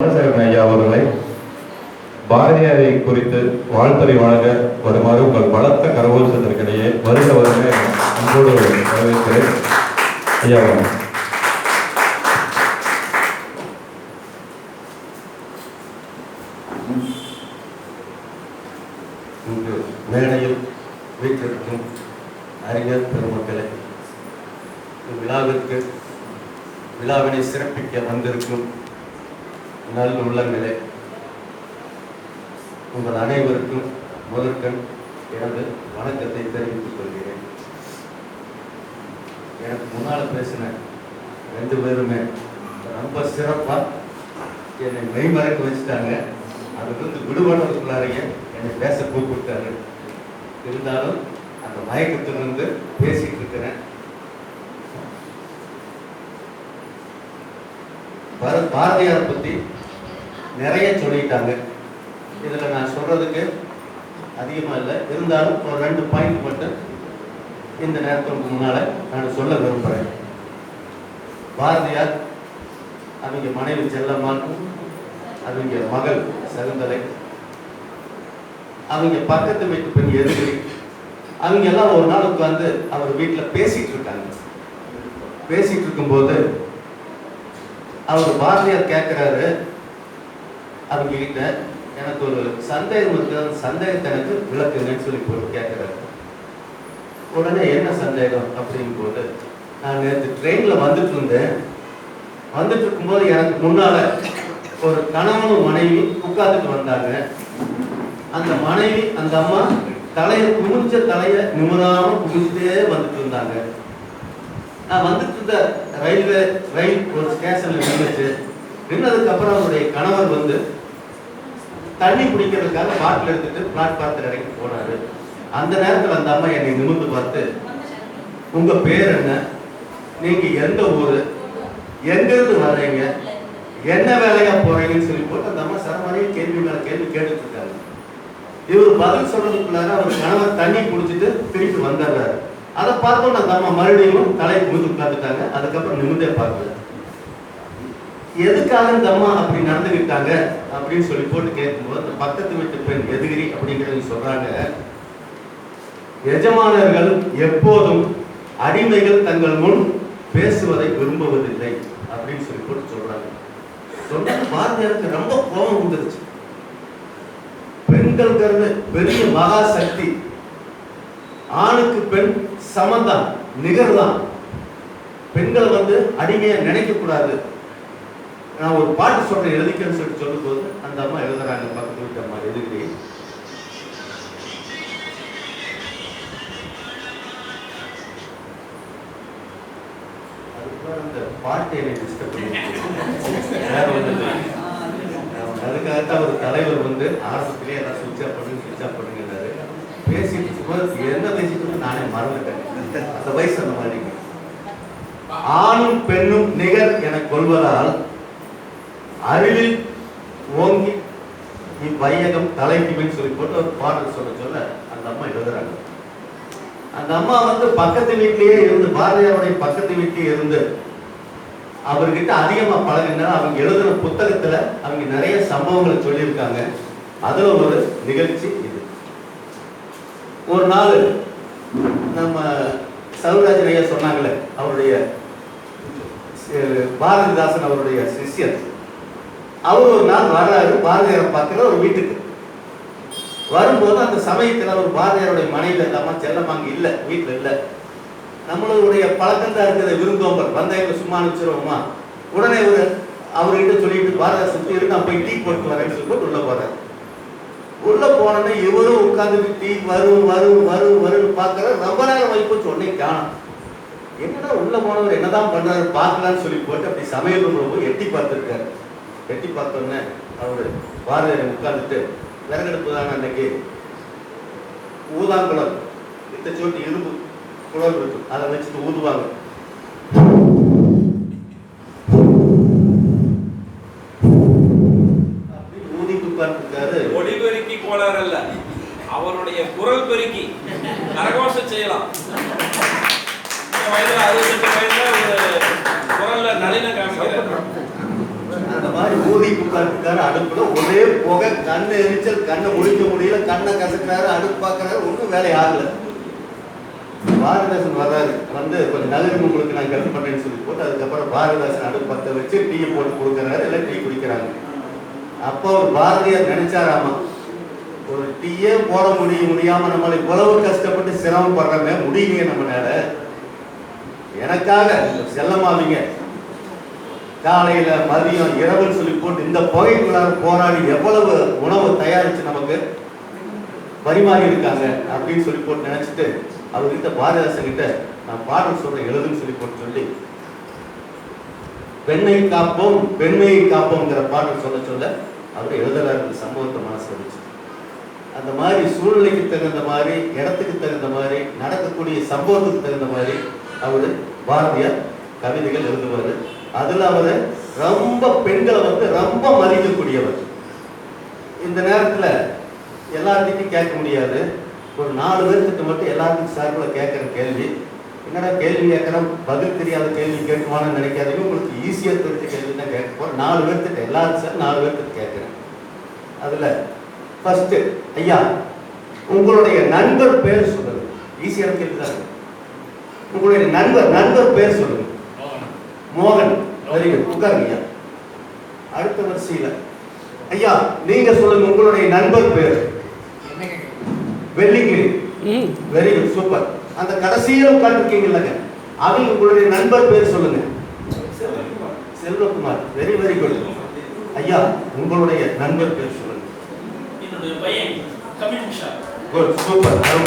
ஐயா அவர்களை பாரதியாரை குறித்து வாழ்த்துறை வழங்க வருமாறு உங்கள் பலத்த கரகோஷத்திற்கிடையே வருக வருக அன்போடு வரவேற்கிறேன் ஐயா வாங்க. இங்கு மேடையில் வீட்டிற்கும் அறிஞர் பெருமக்களே விழாவிற்கு விழாவினை சிறப்பிக்க வந்திருக்கும் நல் உள்ளங்களே. உங்கள் அனைவருக்கும் முதற்கண் எனது வணக்கத்தை தெரிவித்துக் கொள்கிறேன். எனக்கு முன்னால் பேசின ரெண்டு பேருமே ரொம்ப சிறப்பாக என்னை மெய்மறக்க வச்சுட்டாங்க. அதுலேருந்து விடுபடுறதுக்குள்ளாரையே என்னை பேச கூப்பிட்டாரு இருந்தாலும் அந்த மயக்கத்திலிருந்து பேசிட்டு இருக்கிறேன். பாரதியார் பத்தி நிறைய சொல்லிட்டாங்க. இதுல நான் சொல்றதுக்கு அதிகமா இல்லை. இருந்தாலும் ஒரு ரெண்டு பாயிண்ட் மட்டும் இந்த நேரத்துக்கு முன்னால நான் சொல்ல விரும்புறேன். பாரதியார் அவங்க மனைவி செல்லம்மாள் அவங்க மகள் சகுந்தலை அவங்க பக்கத்து வீட்டு பெண் எதிரி அவங்க எல்லாம் ஒரு நாள் உட்காந்து அவர் வீட்டுல பேசிட்டு இருக்காங்க. பேசிட்டு இருக்கும்போது அவர் பாரதியார் கேட்கிறாரு அவங்க கிட்ட எனக்கு ஒரு சந்தேகம் இருக்கு. அந்த சந்தேகத்தை எனக்கு விளக்குங்கன்னு சொல்லி போட்டு கேட்கிறாரு. உடனே என்ன சந்தேகம் அப்படின்னு போட்டு நான் நேற்று ட்ரெயின்ல வந்துட்டு இருந்தேன். வந்துட்டு இருக்கும்போது எனக்கு முன்னால ஒரு கணவனும் மனைவி உட்காந்துட்டு வந்தாங்க. அந்த மனைவி அந்த அம்மா தலையை குமிஞ்ச தலையை நிமிராம குமிஞ்சிட்டே வந்துட்டு இருந்தாங்க. நான் வந்துட்டு இருந்த ரயில்வே ரயில் ஒரு ஸ்டேஷன்ல நின்றுச்சு. நின்னதுக்கு அப்புறம் அவருடைய கணவர் வந்து தண்ணி குடிக்கிறதுக்காக பாட்டில் எடுத்துட்டு பிளாட்பாரத்தில் இறங்கி போனாரு. அந்த நேரத்தில் அந்த அம்மா என்னை நிமிர்ந்து பார்த்து உங்க பேர் என்ன? நீங்க எந்த ஊரு? எங்கேருந்து வர்றீங்க? என்ன வேலையா போறீங்கன்னு சொல்லி போட்டு அந்த அம்மா சரமாரியே கேள்வி மேல கேள்வி கேட்டுட்டு இருக்காங்க இவர் பதில் சொல்றதுக்குள்ளார அவர் கணவர் தண்ணி குடிச்சிட்டு திருப்பி வந்துடுறாரு. அதை பார்த்தோன்னு அந்த அம்மா மறுபடியும் தலையை குமிந்து உட்காந்துட்டாங்க அதுக்கப்புறம் நிமிந்தே பார்க்கல. எதுக்காக இந்த அம்மா அப்படி நடந்துக்கிட்டாங்க அப்படின்னு சொல்லி போட்டு கேட்கும்போது அந்த பக்கத்து வீட்டு பெண் எதிரி அப்படிங்கிறவங்க சொல்றாங்க. எஜமானர்கள் எப்போதும் அடிமைகள் தங்கள் முன் பேசுவதை விரும்புவதில்லை அப்படின்னு சொல்லி போட்டு சொல்றாங்க. சொன்ன பாரதியாருக்கு ரொம்ப கோபம் வந்துருச்சு பெண்கள்ங்கிறது பெரிய மகா சக்தி. ஆணுக்கு பெண் சமந்தான் நிகர்தான். பெண்களை வந்து அடிமையை நினைக்க கூடாது நான் ஒரு பாட்டு சொல்றேன் எழுதிக்கன்னு சொல்லிட்டு சொல்லும் போது அந்த அம்மா எழுதுறாங்க பக்கத்து வீட்டு அம்மா எழுதி. அதுக்கப்புறம் அந்த பாட்டு என்னை டிஸ்டர்ப் பண்ணி வேற அதுக்காகத்தான் ஒரு தலைவர் வந்து ஆரம்பத்திலேயே எல்லாம் சுவிட்ச் ஆஃப் பண்ணுங்க சுவிட்ச் ஆஃப் பண்ணுங்கிறாரு. பேசிட்டு சும்மா என்ன பேசிட்டு நானே மறந்துட்டேன். அந்த வயசு அந்த மாதிரி. ஆணும் பெண்ணும் நிகர் என கொள்வதால் அருளில் ஓங்கி இவ்வையகம் தலைக்குமேன்னு சொல்லி போட்டு ஒரு பாடல் சொல்ல சொல்ல அந்த அம்மா எழுதுறாங்க. அந்த அம்மா வந்து பக்கத்து வீட்டிலேயே இருந்து பாரதியாருடைய பக்கத்து வீட்டிலேயே இருந்து அவர்கிட்ட அதிகமா பழகினா அவங்க எழுதுன புத்தகத்துல அவங்க நிறைய சம்பவங்களை சொல்லியிருக்காங்க. அதுல ஒரு நிகழ்ச்சி இது. ஒரு நாள் நம்ம சவுராஜ் ஐயா சொன்னாங்களே அவருடைய பாரதிதாசன் அவருடைய சிஷ்யர் அவர் ஒரு நாள் வர்றாரு பாரதியாரை பார்க்கிற ஒரு வீட்டுக்கு. வரும்போது அந்த சமயத்தில் அவர் பாரதியாருடைய மனைவி அந்த செல்லம் அங்கே இல்லை வீட்டில் இல்லை. நம்மளுடைய பழக்கம் தான் இருக்கிற விருந்தோம்பர் வந்தவங்க சும்மா அனுப்பிச்சிருவோமா? உடனே ஒரு அவர்கிட்ட சொல்லிட்டு பாரதியார் சுற்றி இருக்கு நான் போய் டீ போட்டு வரேன்னு சொல்லிட்டு உள்ளே போகிறேன் உள்ள போனோன்னே இவரும் உட்காந்து டீ வரும் வரும் வரும் வரும்னு பார்க்கற ரொம்ப நேரம் வைப்பு சொன்னே காணும் என்னடா உள்ள போனவர் என்னதான் பண்றாரு பார்க்கலாம்னு சொல்லி போட்டு அப்படி சமையல் ரொம்ப போய் எட்டி பார்த்துருக்காரு. எட்டி பார்த்தோன்னே அவரு பாரதியார் உட்கார்ந்துட்டு விறகெடுப்பு தாங்க அன்னைக்கு. ஊதாங்குளம் இத்த சோட்டி இரும்பு குளம் இருக்கும் அதை வச்சுட்டு ஊதுவாங்க. ஒளிபெருக்கி கோளாறு அல்ல அவருடைய குரல் பெருக்கி. கரகோஷம் செய்யலாம். இந்த வயதுல ஒரு குரல்ல நளின காமிக்கிறார் அந்த மாதிரி ஊதி உட்காந்துருக்காரு அடுப்புல ஒரே புகை கண்ணு எரிச்சல் கண்ணை ஒழிக்க முடியல கண்ணை கசக்கிறாரு அடுப்பு பார்க்கறாரு ஒன்றும் வேலை ஆகல. பாரதிதாசன் வர்றாரு. வந்து கொஞ்சம் நகரும் உங்களுக்கு நான் ஹெல்ப் பண்ணேன்னு சொல்லி போட்டு அதுக்கப்புறம் பாரதிதாசன் அடுப்பு பத்த வச்சு டீயை போட்டு கொடுக்குறாரு எல்லாம் டீ குடிக்கிறாங்க. அப்போ ஒரு பாரதியார் நினைச்சாராமா ஒரு டீயே போட முடிய முடியாம நம்மளை இவ்வளவு கஷ்டப்பட்டு சிரமப்படுறமே முடியலையே நம்மளால. எனக்காக செல்லமாவீங்க காலையில் மதியம் இரவுன்னு சொல்லி போட்டு இந்த புகைக்குள்ளார போராடி எவ்வளவு உணவு தயாரித்து நமக்கு பரிமாறி இருக்காங்க அப்படின்னு சொல்லி போட்டு நினச்சிட்டு அவர்கிட்ட பாரதிதாசன் கிட்ட நான் பாடல் சொல்கிறேன் எழுதுன்னு சொல்லி போட்டு சொல்லி பெண்ணை காப்போம் பெண்மையை காப்போங்கிற பாடல் சொல்ல சொல்ல அவர் எழுதலாரு சம்பவத்தை மனசு வச்சு. அந்த மாதிரி சூழ்நிலைக்கு தகுந்த மாதிரி இடத்துக்கு தகுந்த மாதிரி நடக்கக்கூடிய சம்பவத்துக்கு தகுந்த மாதிரி அவர் பாரதியார் கவிதைகள் எழுதுவார். அதுல அவர் ரொம்ப பெண்களை வந்து ரொம்ப மதிக்கக்கூடியவர் இந்த நேரத்துல எல்லார்கிட்டையும் கேட்க முடியாது. ஒரு நாலு பேர்கிட்ட மட்டும் எல்லாத்துக்கும் சார்பில் கேட்குற கேள்வி. என்னடா கேள்வி கேட்குறோம் பதில் தெரியாத கேள்வி கேட்குவான்னு நினைக்காதீங்க. உங்களுக்கு ஈஸியாக தெரிஞ்ச கேள்வி தான் கேட்க போகிறேன் நாலு பேர்கிட்ட எல்லாரும் சார் நாலு பேர்கிட்ட கேட்குறேன். அதில் ஃபர்ஸ்ட் ஐயா உங்களுடைய நண்பர் பேர் சொல்லுங்க. ஈஸியான கேள்வி தான் உங்களுடைய நண்பர் நண்பர் பேர் சொல்லுங்க. மோகன் வெரி குட் உட்காருங்க ஐயா. அடுத்த வரிசையில். ஐயா நீங்க சொல்லுங்க உங்களுடைய நண்பர் பேர். வெள்ளிங்கிரி வெரி குட் சூப்பர் அந்த கடைசியில் உட்காந்துருக்கீங்கல்லங்க அவங்க உங்களுடைய நண்பர் பேர் சொல்லுங்க. செல்வகுமார். வெரி வெரி குட் ஐயா உங்களுடைய நண்பர் பேர் சொல்லுங்க. Good super